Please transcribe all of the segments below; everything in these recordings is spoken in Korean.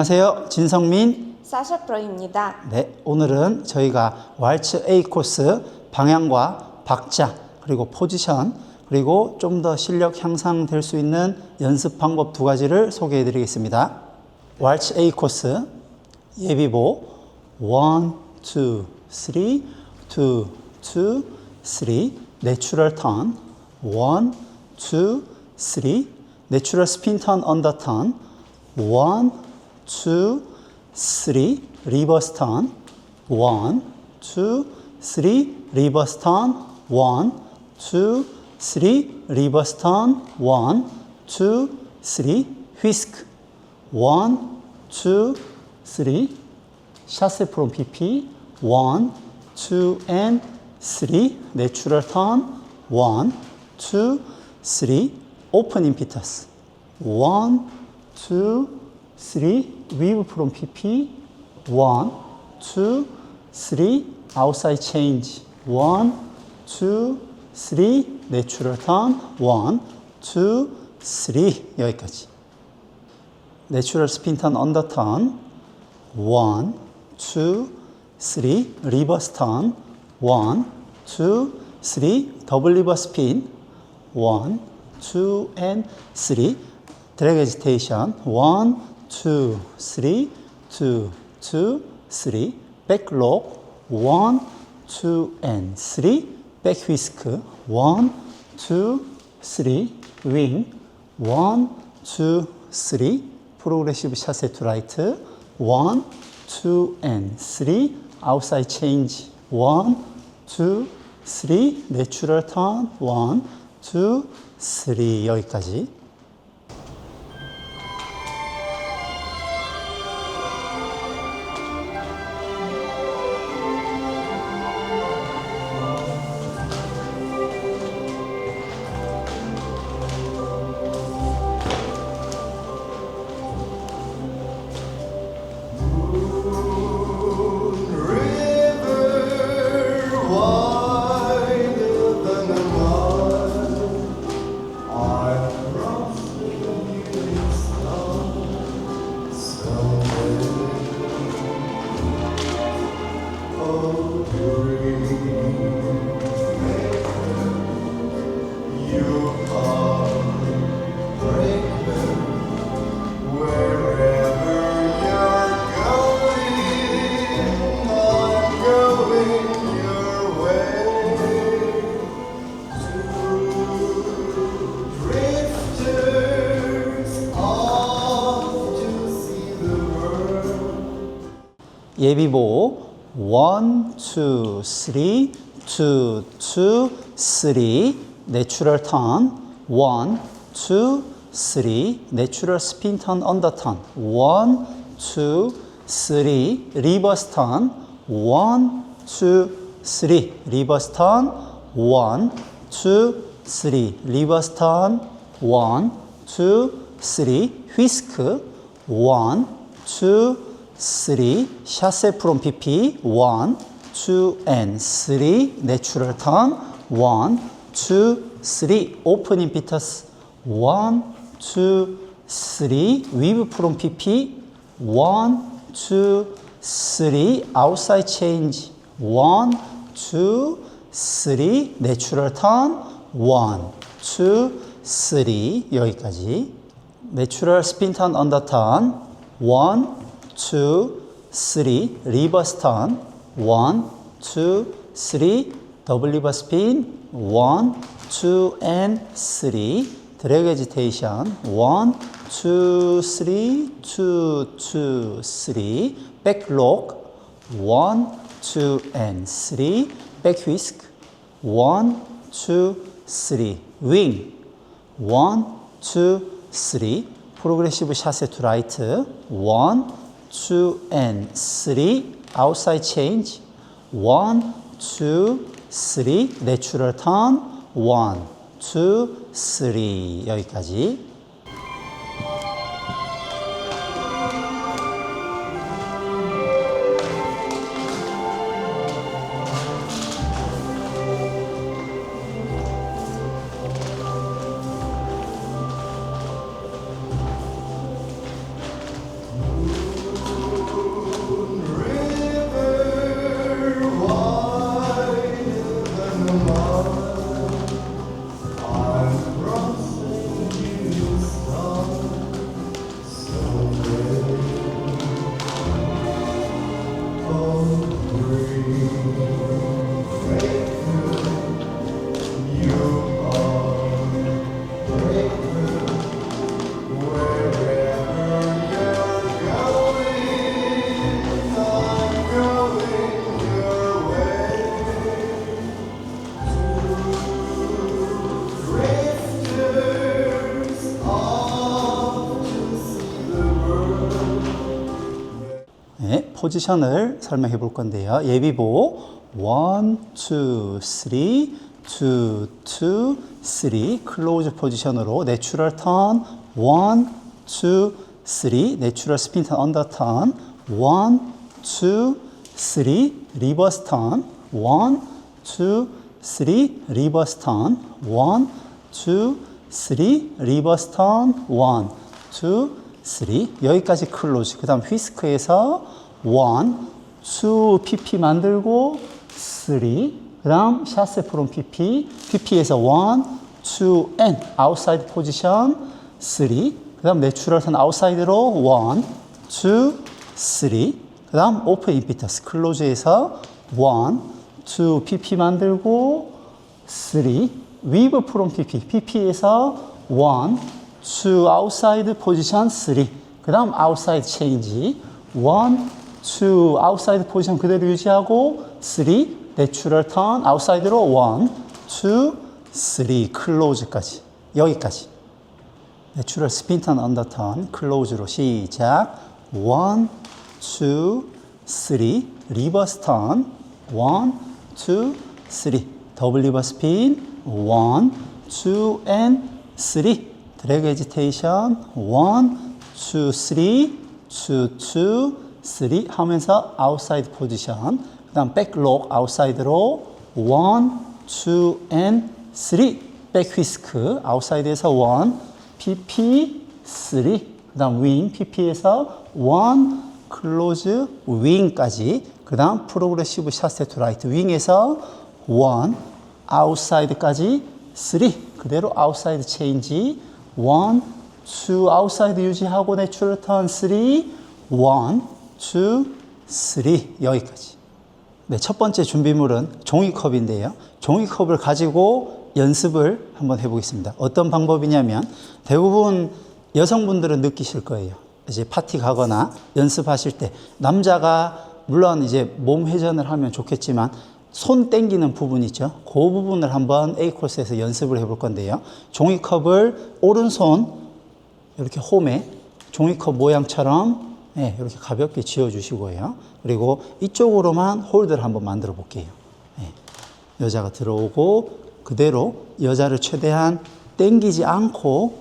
안녕하세요. 진성민. 사샤 프로입니다. 네, 오늘은 저희가 왈츠 A 코스 방향과 박자 그리고 포지션 그리고 좀 더 실력 향상될 수 있는 연습 방법 두 가지를 소개해 드리겠습니다. 왈츠 A 코스 예비보 1 2 3 2 2 3 내추럴 턴 1 2 3 내추럴 스핀 턴 언더 턴 1 2 3 리버스 턴1 2 3 리버스 턴1 2 3 리버스 턴1 2 3 휘스크 1 2 3 샤세 프롬 PP. 1 2 and 3 내추럴 턴1 2 3 오픈 임피터스 1 2 3 weave from PP 1 2 3 outside change 1 2 3 natural turn 1 2 3 여기까지 내추럴 스핀 턴 언더 턴 1, 2, 3 리버스 턴 1, 2, 3 더블 리버스 스핀 1, 2 and 3 드래그 에지테이션 1, 2, 3 2, 2, 3 백록 1, 2 and 3백 휘스크 1, 2, 3윙 1, 2, 3 프로그레시브 샷세 투 라이트 1, 2 and 3 outside change 1, 2, 3 내추럴 턴 1, 2, 3 여기까지 예비보 1, 2, 3, 2, 2, 3 내추럴 턴 1, 2, 3 내추럴 스핀 턴 언더 턴. 1, 2, 3 리버스 턴. 1, 2, 3 리버스 턴. 1, 2, 3 리버스 턴. 1, 2, 3 휘스크. 1, 2, 3 샷세 프롬 PP 1 2 and 3 내추럴 턴. 1 2 3오 픈 임피터스 1 2 3 위브 프롬 PP 1 2 3 아웃사이드 체인지 1 2 3 내추럴 턴1 2 3 여기까지. 내추럴 스핀 턴 언더 턴1 2 3 리버스 턴1 2 3 더블 리버 스핀 1 2 and 3 드래그 에지테이션 1 2 3 2 2 3 백록 1 2 and 3 백 휘스크 1 2 3 윙1 two, three. 프로그레시브 샷의 to right. one, two, and three. outside change. one, two, three. 내추럴 턴. one, two, three. 여기까지. 포지션을 설명해 볼 건데요. 예비보 1, 2, 3, 2, 2, 3 클로즈 포지션으로 내추럴 턴 1, 2, 3 내추럴 스핀 턴 언더 턴 1, 2, 3 리버스 턴 1, 2, 3 리버스 턴 1, 2, 3 리버스 턴 1, 2, 3 여기까지 클로즈. 그 다음 휘스크에서 1, 2 PP 만들고 3 그 다음 샷세 프롬 PP PP에서 1, 2 and outside 포지션 3그 다음 내추럴 선 아웃사이드로 1, 2, 3 그 다음 오픈 임피터스 클로즈에서 1, 2 PP 만들고 3 위브 프롬 PP PP에서 1, 2 outside position 3. 그 다음 outside change 1, 2 outside position 그대로 유지하고 3 natural turn outside로 1, 2, 3 close까지 여기까지. 내추럴 스핀 턴 언더 턴 클로즈로 시작. 1, 2, 3 리버스 턴 1, 2, 3 더블 리버스 핀 1, 2 and 3 드래그 에지테이션 1, 2, 3 2, 2, 3 하면서 아웃사이드 포지션 그 다음 백록 아웃사이드로 1, 2 and 3 백휘스크 아웃사이드에서 1 PP 3 그 다음 윙 PP에서 1 클로즈 윙까지 그 다음 프로그레시브 샷세 투 라이트 윙에서 1 아웃사이드까지 3 그대로 아웃사이드 체인지 1 2 아웃사이드 유지하고 내추럴 턴3 1 2 3 여기까지 네, 첫 번째 준비물은 종이컵인데요. 종이컵을 가지고 연습을 한번 해보겠습니다. 어떤 방법이냐면 대부분 여성분들은 느끼실 거예요. 이제 파티 가거나 연습하실 때 남자가 물론 이제 몸 회전을 하면 좋겠지만 손 땡기는 부분 있죠. 그 부분을 한번 A 코스에서 연습을 해볼 건데요. 종이컵을 오른손 이렇게 홈에 종이컵 모양처럼 네, 이렇게 가볍게 쥐어주시고요. 그리고 이쪽으로만 홀드를 한번 만들어 볼게요. 네, 여자가 들어오고 그대로 여자를 최대한 땡기지 않고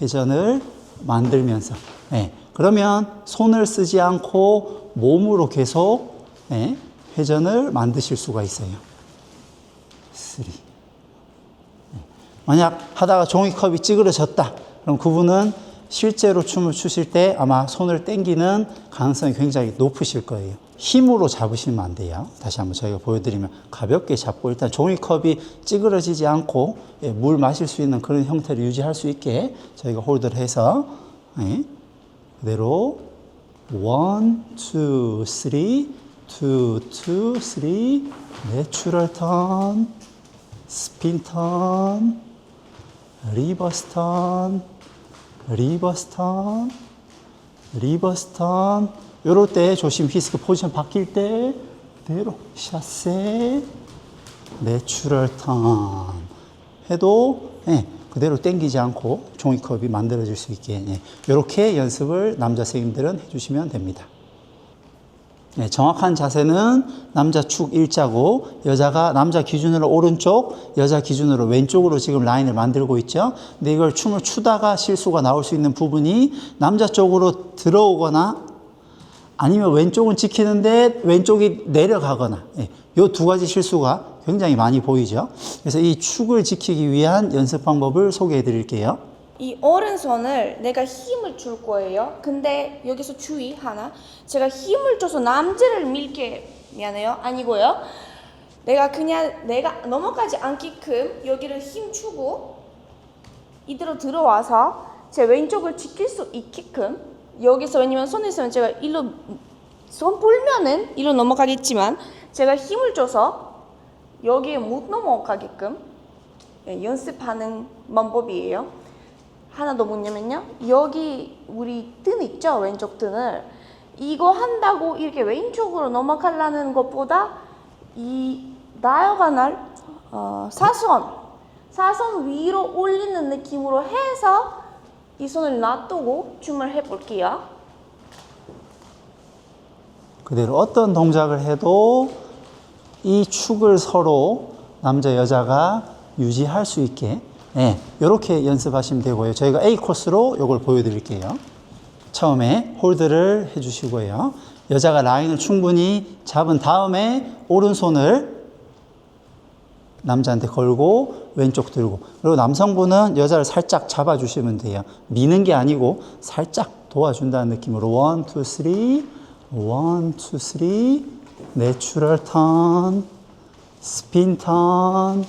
회전을 만들면서 네, 그러면 손을 쓰지 않고 몸으로 계속 네, 회전을 만드실 수가 있어요. 3 만약 하다가 종이컵이 찌그러졌다. 그럼 그분은 실제로 춤을 추실 때 아마 손을 땡기는 가능성이 굉장히 높으실 거예요. 힘으로 잡으시면 안 돼요. 다시 한번 저희가 보여드리면 가볍게 잡고 일단 종이컵이 찌그러지지 않고 예, 물 마실 수 있는 그런 형태를 유지할 수 있게 저희가 홀드를 해서 예, 그대로 원, 투, 쓰리, 투, 투, 쓰리, 내추럴 턴, 스핀 턴, 리버스 턴, 리버스 턴, 리버스 턴. 요럴 때 조심 휘스크 포지션 바뀔 때 그대로 샷세 내추럴 턴 해도 예, 그대로 당기지 않고 종이컵이 만들어질 수 있게 예, 이렇게 연습을 남자 선생님들은 해주시면 됩니다. 네, 정확한 자세는 남자 축 일자고 여자가 남자 기준으로 오른쪽, 여자 기준으로 왼쪽으로 지금 라인을 만들고 있죠. 근데 이걸 춤을 추다가 실수가 나올 수 있는 부분이 남자 쪽으로 들어오거나 아니면 왼쪽은 지키는데 왼쪽이 내려가거나 이두 가지 실수가 굉장히 많이 보이죠. 그래서 이 축을 지키기 위한 연습 방법을 소개해 드릴게요. 이 오른손을 내가 힘을 줄 거예요. 근데 여기서 주의 하나. 제가 힘을 줘서 남자를 밀게 미안해요. 아니고요. 내가 그냥 내가 넘어가지 않게끔 여기를 힘 주고 이대로 들어와서 제 왼쪽을 지킬 수 있게끔 여기서 왜냐면 손에 있으면 제가 일로 손 풀면은 일로 넘어가겠지만 제가 힘을 줘서 여기에 못 넘어가게끔 예, 연습하는 방법이에요. 하나 더 뭐냐면요. 여기 우리 등 있죠? 왼쪽 등을. 이거 한다고 이렇게 왼쪽으로 넘어가려는 것보다 이 다이어가널 어, 사선 사선 위로 올리는 느낌으로 해서 이 손을 놔두고 춤을 해볼게요. 그대로 어떤 동작을 해도 이 축을 서로 남자 여자가 유지할 수 있게 예, 이렇게 연습하시면 되고요. 저희가 A 코스로 이걸 보여드릴게요. 처음에 홀드를 해주시고요. 여자가 라인을 충분히 잡은 다음에 오른손을 남자한테 걸고 왼쪽 들고 그리고 남성분은 여자를 살짝 잡아주시면 돼요. 미는 게 아니고 살짝 도와준다는 느낌으로 원, 투, 쓰리, 원, 투, 쓰리, 내추럴 턴, 스핀 턴,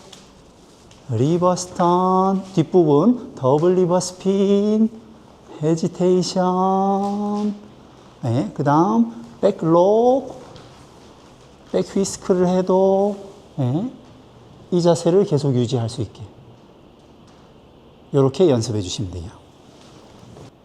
리버스 턴, 뒷부분 더블 리버스 핀, 헤지테이션, 네, 그 다음 백록, 백 휘스크를 해도 네, 이 자세를 계속 유지할 수 있게 이렇게 연습해 주시면 돼요.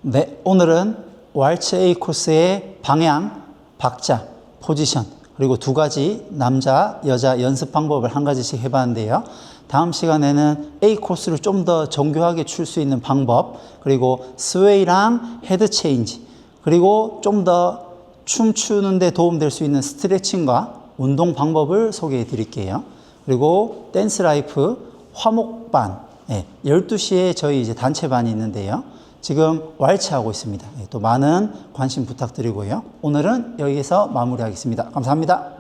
네, 오늘은 왈츠 A 코스의 방향, 박자, 포지션 그리고 두 가지 남자, 여자 연습 방법을 한 가지씩 해봤는데요. 다음 시간에는 A 코스를 좀 더 정교하게 출 수 있는 방법 그리고 스웨이랑 헤드 체인지 그리고 좀 더 춤추는데 도움될 수 있는 스트레칭과 운동 방법을 소개해 드릴게요. 그리고 댄스 라이프 화목반 예, 12시에 저희 이제 단체반이 있는데요. 지금 왈츠하고 있습니다. 예, 또 많은 관심 부탁드리고요. 오늘은 여기서 마무리하겠습니다. 감사합니다.